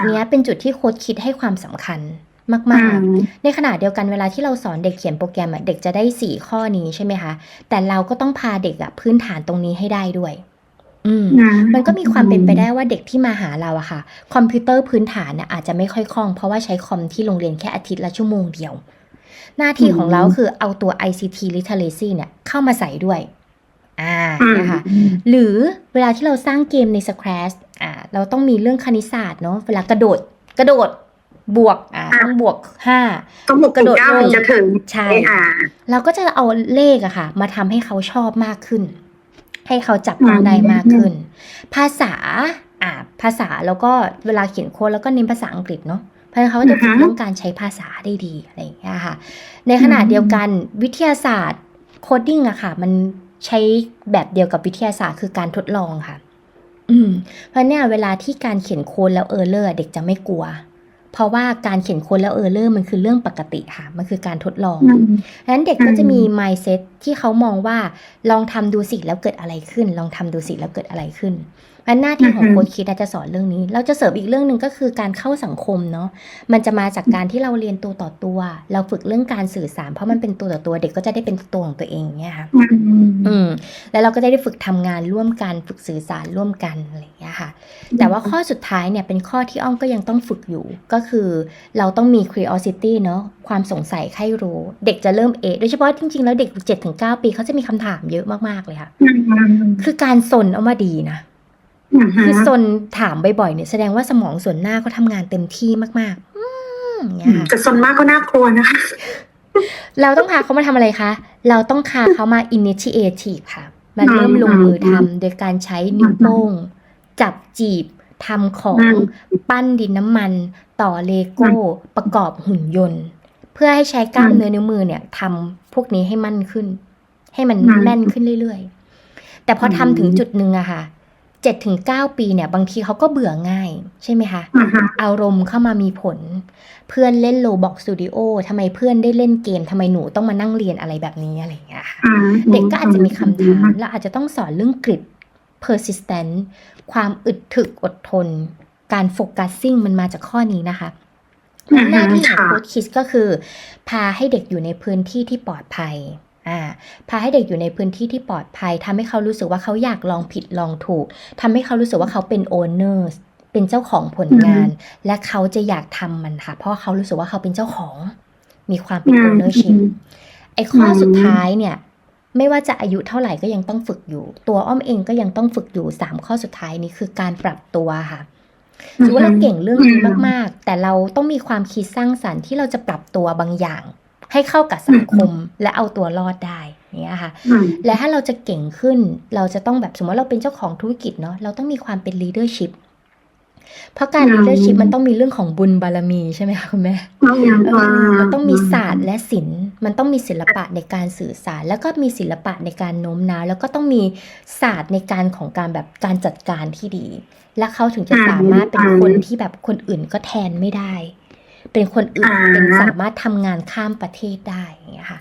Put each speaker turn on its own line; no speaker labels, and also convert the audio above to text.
อันเนี้ยเป็นจุดที่โค้ชคิดให้ความสำคัญมาก ๆ ในขณะเดียวกันเวลาที่เราสอนเด็กเขียนโปรแกรมอะเด็กจะได้4ข้อนี้ใช่ไหมคะ แต่เราก็ต้องพาเด็กอะพื้นฐานตรงนี้ให้ได้ด้วย อืม มันก็มีความเป็นไปได้ว่าเด็กที่มาหาเราอะค่ะ คอมพิวเตอร์พื้นฐานเนี่ยอาจจะไม่ค่อยคล่อง เพราะว่าใช้คอมที่โรงเรียนแค่อาทิตย์ละชั่วโมงเดียว หน้าที่ของเราคือเอาตัว ICT literacy เนี่ยเข้ามาใส่ด้วย อ่านะคะหรือเวลาที่เราสร้างเกมใน Scratch อ่า เราต้องมีเรื่องคณิตศาสตร์เนาะเวลากระโดดกระโดดบวกอ่าต้องบวกห้า
ต้องบวก
กระโดด
เก้าถึงจะถึง
ใช่
อ่า
เราก็จะเอาเลขอะค่ะ มาทำให้เขาชอบมากขึ้น ให้เขาจับต้องได้มากขึ้น ภาษาอ่าภาษาแล้วก็เวลาเขียนโค้ดแล้วก็เน้นภาษาอังกฤษเนาะเพราะฉะนั้นเขาก็จะฝึก
อือฮะ
เรื่องการใช้ภาษาได้ดีอะไรอย่างเงี้ยค่ะ ในขณะเดียวกันวิทยาศาสตร์โคดดิ้งอะค่ะ มันใช้แบบเดียวกับวิทยาศาสตร์คือการทดลองค่ะ อืมเพราะเนี่ยเวลาที่การเขียนโค้ดแล้วเออร์เลอร์เด็กจะไม่กลัว เพราะว่าการเขียนโค้ดแล้วเออร์เลอร์มันคือเรื่องปกติค่ะ มันคือการทดลอง
อืม
ฉะนั้นเด็กก็จะมี
อืม
mindset ที่เขามองว่าลองทำดูสิแล้วเกิดอะไรขึ้น ลองทำดูสิแล้วเกิดอะไรขึ้นเพราะฉะนั้นหน้าที่ของ
อือฮึ
โค้ชคิดอะจะสอนเรื่องนี้ เราจะเสริมอีกเรื่องหนึ่งก็คือการเข้าสังคมเนาะมันจะมาจากการที่เราเรียนตัวต่อตัว เราฝึกเรื่องการสื่อสาร เพราะมันเป็นตัวต่อตัวเด็กก็จะได้เป็นตัวของตัวเองเนี่ยค่ะ
อืม
อืมแล้วเราก็จะได้ฝึกทำงานร่วมกันฝึกสื่อสารร่วมกันอะไรอย่างเงี้ยค่ะ แต่ว่าข้อสุดท้ายเนี่ยเป็นข้อที่อ้อมก็ยังต้องฝึกอยู่ ก็คือ เราต้องมี curiosity เนาะความสงสัยใครรู้ เด็กจะเริ่มเอะโดยเฉพาะจริงๆแล้วเด็ก7-9ปีเขาจะมีคำถามเยอะมากๆเลยค่ะ
อืม
คือการสนเอามาดีนะ
อืม
คือสนถามบ่อยๆเนี่ยแสดงว่าสมองส่วนหน้าเขาทำงานเต็มที่มากๆอืมอย่างเงี้ยค่ะ
แต่ส่วนมากก็น่ากลัวนะคะ
เราต้องพาเขามาทำอะไรคะ เราต้องพาเขามา initiative ค่ะ มาเริ่มลงมือทำโดยการใช้นิ้วโป้งจับจีบทำของ
อืม
ปั้นดินน้ำมัน ต่อเลโก้ ประกอบหุ่นยนต์เพื่อให้ใช้กล้าม
อืม
เนื้อนิ้วมือเนี่ยทำพวกนี้ให้มั่นขึ้น ให้มัน
อืม
แม่นขึ้นเรื่อยๆ แต่พอทำ
อืม
ถึงจุดหนึ่งอะค่ะเจ็ดถึงเก้าปีเนี่ย บางทีเขาก็เบื่อง่าย ใช่ไหมคะ
อ่าฮะ
อารมณ์เข้ามามีผล เพื่อนเล่นโลบอกสตูดิโอทำไมเพื่อนได้เล่นเกมทำไมหนูต้องมานั่งเรียนอะไรแบบนี้อะไรอย่างเงี้ยค่ะ
อืม
เด็กก็อาจจะมีคำถามแล้วอาจจะต้องสอนเรื่องกริด persistent ความอึดถึกอดทน การโฟกัสซิ่งมันมาจากข้อนี้นะคะ
อือฮึ
หน้าที่ของ
ค่ะ
โค้ชคิสก็คือ พาให้เด็กอยู่ในพื้นที่ที่ปลอดภัยอ่าพาให้เด็กอยู่ในพื้นที่ที่ปลอดภัยทำให้เขารู้สึกว่าเขาอยากลองผิดลองถูกทำให้เขารู้สึกว่าเขาเป็น owner เป็นเจ้าของผลงาน และเขาจะอยากทำมันค่ะ เพราะว่าเขารู้สึกว่าเขาเป็นเจ้าของ มีความเป็น
อืม
ownership ไอ้ข้ออ
ม
สุดท้ายเนี่ย ไม่ว่าจะอายุเท่าไหร่ก็ยังต้องฝึกอยู่ ตัวอ้อมเองก็ยังต้องฝึกอยู่สามข้อสุดท้ายนี้คือการปรับตัวค่ะ ถือว่าเราเก่งเรื่องนี้มาก ๆ แต่เราต้องมีความคิดสร้างสรรค์ที่เราจะปรับตัวบางอย่าง ให้เข้ากับสังคมและเอาตัวรอดได้อย่างเนี้ยค่ะ
อืม
และถ้าเราจะเก่งขึ้น เราจะต้องแบบสมมติว่าเราเป็นเจ้าของธุรกิจเนาะเราต้องมีความเป็น leadership เพราะการ
อืม
leadership มันต้องมีเรื่องของบุญบารมีใช่ไหมคะคุณแม่
ต้องอย่าง
เอ
ว่า
อมันต้องมีศาสตร์และศิลป์มันต้องมีศิลปะในการสื่อสาร แล้วก็มีศิลปะในการโน้มน้าวแล้วก็ต้องมีศาสตร์ในการของการแบบการจัดการที่ดี และเขาถึงจะสามารถเป็นคนที่แบบคนอื่นก็แทนไม่ได้ เป็นคนอื่นเป็นสามารถทำงานข้ามประเทศได้อย่างเงี้ยค่ะ